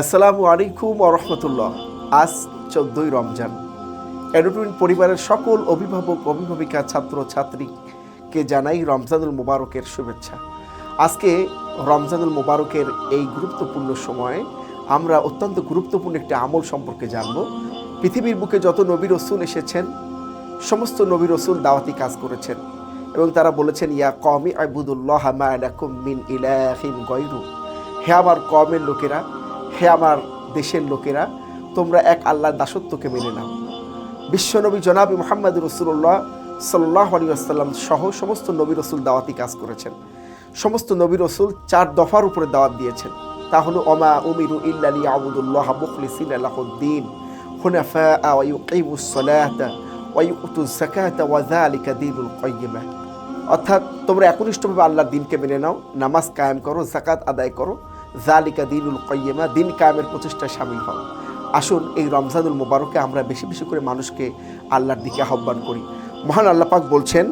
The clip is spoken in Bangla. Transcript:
আসসালামু আলাইকুম রহমতুল্লাহ। আজ চোদ্দই রমজান। এডুটুইন পরিবারের সকল অভিভাবক, অভিভাবিকা, ছাত্র ছাত্রীকে জানাই রমজানুল মোবারকের শুভেচ্ছা। আজকে রমজানুল মোবারকের এই গুরুত্বপূর্ণ সময়ে আমরা অত্যন্ত গুরুত্বপূর্ণ একটি আমল সম্পর্কে জানব। পৃথিবীর বুকে যত নবী রসুল এসেছেন, সমস্ত নবী রসুল দাওয়াতি কাজ করেছেন এবং তারা বলেছেন, ইয়া কমি আবুদুল্লাহ মিন ইলাহিন গয়রু। হে আমার কমের লোকেরা হে আমার দেশের লোকেরা, তোমরা এক আল্লাহর দাসত্বকে মেনে নাও। বিশ্বনবী জনাবি মোহাম্মদ রসুল্লাহ সাল্লাহ আলী আসাল্লাম সহ সমস্ত নবী রসুল দাওয়াতি কাজ করেছেন। সমস্ত নবী রসুল চার দফার উপরে দাওয়াত দিয়েছেন। তা হলো অমা উমিরু ইল্লালি আবুদুল্লাহ মুখলিসিন আল্লাহদ্দিন হুনাফা ওয়াইকিমুস সালাতা ওয়াইউতুজ যাকাতা ওয়া যালিকা দীনুল কাইয়্যিমা অর্থাৎ, তোমরা একনিষ্ঠভাবে আল্লাহর দিনকে মেনে নাও। নামাজ কায়েম করো জাকাত আদায় করো। জালিকা দিনুল কয়েমা দিন কায়েমের প্রচেষ্টায় সামিল হন। আসুন এই রমজানুল মোবারকে আমরা বেশি বেশি করে মানুষকে আল্লাহর দিকে আহ্বান করি। মহান আল্লাপাক বলছেন